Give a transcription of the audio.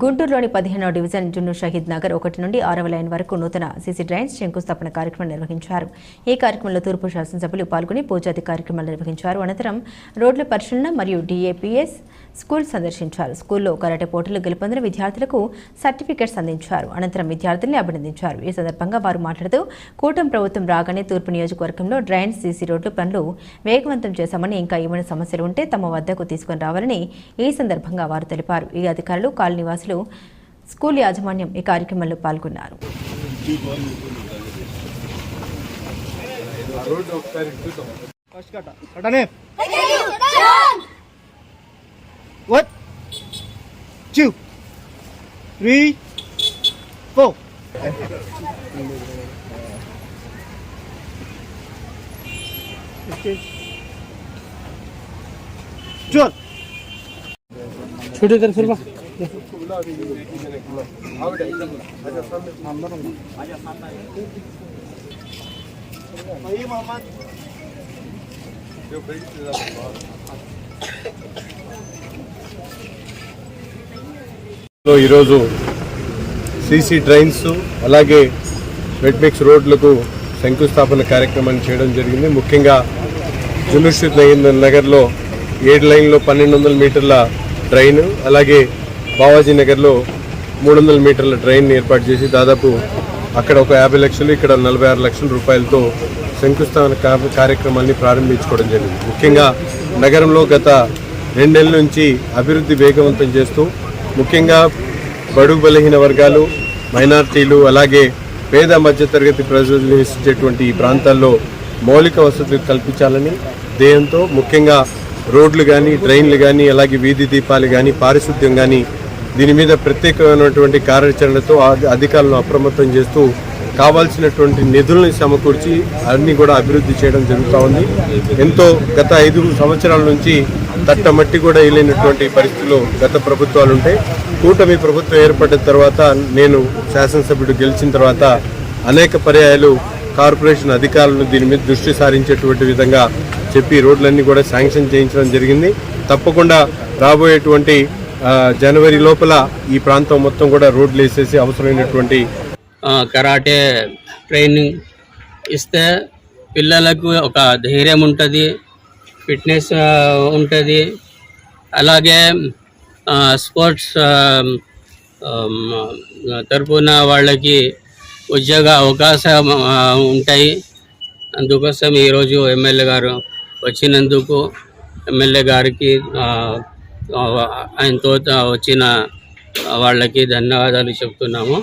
గుంటూరులోని పదిహేనవ డివిజన్ జున్ను షహీద్ నగర్ ఒకటి నుండి ఆరవ లైన్ వరకు నూతన సీసీ డ్రైన్స్ శంకుస్థాపన కార్యక్రమం నిర్వహించారు. ఈ కార్యక్రమంలో తూర్పు శాసనసభ్యులు పాల్గొని పూజాది కార్యక్రమాలు నిర్వహించారు. అనంతరం రోడ్ల పరిశీలన మరియు డిఏపిఎస్ స్కూల్ సందర్శించారు. స్కూల్లో కరాటే పోటీలు గెలుపొందిన విద్యార్థులకు సర్టిఫికెట్స్ అందించారు. అనంతరం విద్యార్థుల్ని అభినందించారు. ఈ సందర్భంగా వారు మాట్లాడుతూ కూటమి ప్రభుత్వం రాగానే తూర్పు నియోజకవర్గంలో డ్రైన్స్ సీసీ రోడ్లు పనులు వేగవంతం చేశామని ఇంకా ఏమైనా సమస్యలు ఉంటే తమ వద్దకు తీసుకుని రావాలని ఈ సందర్భంగా వారు తెలిపారు. ఈ అధికారులు కాలనీ నివాసులు స్కూల్ యాజమాన్యం ఈ కార్యక్రమంలో పాల్గొన్నారు. ఫస్ట్ కట్ట. కట్టనే. three, four. 준. छोटे तरफ से లో ఈరోజు సీసీ ట్రైన్స్ అలాగే రెడ్పిక్స్ రోడ్లకు శంకుస్థాపన కార్యక్రమాన్ని చేయడం జరిగింది. ముఖ్యంగా జునుషిద్ నగర్లో ఏడు లైన్లో పన్నెండు వందల మీటర్ల ట్రైన్ అలాగే బావాజీ నగర్లో మూడు వందల మీటర్ల ట్రైన్ ఏర్పాటు చేసి దాదాపు అక్కడ ఒక యాభై లక్షలు ఇక్కడ నలభై ఆరు లక్షల రూపాయలతో శంకుస్థాపన కార్యక్రమాన్ని ప్రారంభించుకోవడం జరిగింది. ముఖ్యంగా నగరంలో గత రెండేళ్ళ నుంచి అభివృద్ధి వేగవంతం చేస్తూ ముఖ్యంగా బడుగు బలహీన వర్గాలు మైనార్టీలు అలాగే పేద మధ్యతరగతి ప్రజలు నివసించేటువంటి ఈ ప్రాంతాల్లో మౌలిక వసతులు కల్పించాలని ధ్యేయంతో ముఖ్యంగా రోడ్లు కానీ డ్రైన్లు కానీ అలాగే వీధి దీపాలు కానీ పారిశుద్ధ్యం కానీ దీని మీద ప్రత్యేకమైనటువంటి కార్యాచరణతో అధికారులను అప్రమత్తం చేస్తూ కావాల్సినటువంటి నిధులను సమకూర్చి అన్నీ కూడా అభివృద్ధి చేయడం జరుగుతూ ఉంది. ఎంతో గత ఐదు సంవత్సరాల నుంచి తట్టమట్టి కూడా వేయలేనటువంటి పరిస్థితులు గత ప్రభుత్వాలు ఉంటాయి కూటమి ప్రభుత్వం ఏర్పడిన తర్వాత నేను శాసనసభ్యుడు గెలిచిన తర్వాత అనేక పర్యాయాలు కార్పొరేషన్ అధికారులను దీని మీద దృష్టి సారించేటువంటి విధంగా చెప్పి రోడ్లన్నీ కూడా శాంక్షన్ చేయించడం జరిగింది. తప్పకుండా రాబోయేటువంటి జనవరి లోపల ఈ ప్రాంతం మొత్తం కూడా రోడ్లు వేసేసి అవసరమైనటువంటి కరాటే ట్రైనింగ్ ఇస్తే పిల్లలకు ఒక ధైర్యం ఉంటుంది. ఫిట్నెస్ ఉంటుంది. అలాగే స్పోర్ట్స్ తరపున వాళ్ళకి ఉద్యోగ అవకాశం ఉంటాయి. అందుకోసం ఈరోజు ఎమ్మెల్యే గారు వచ్చినందుకు ఎమ్మెల్యే గారికి ఆయనతో వచ్చిన వాళ్ళకి ధన్యవాదాలు చెప్తున్నాము.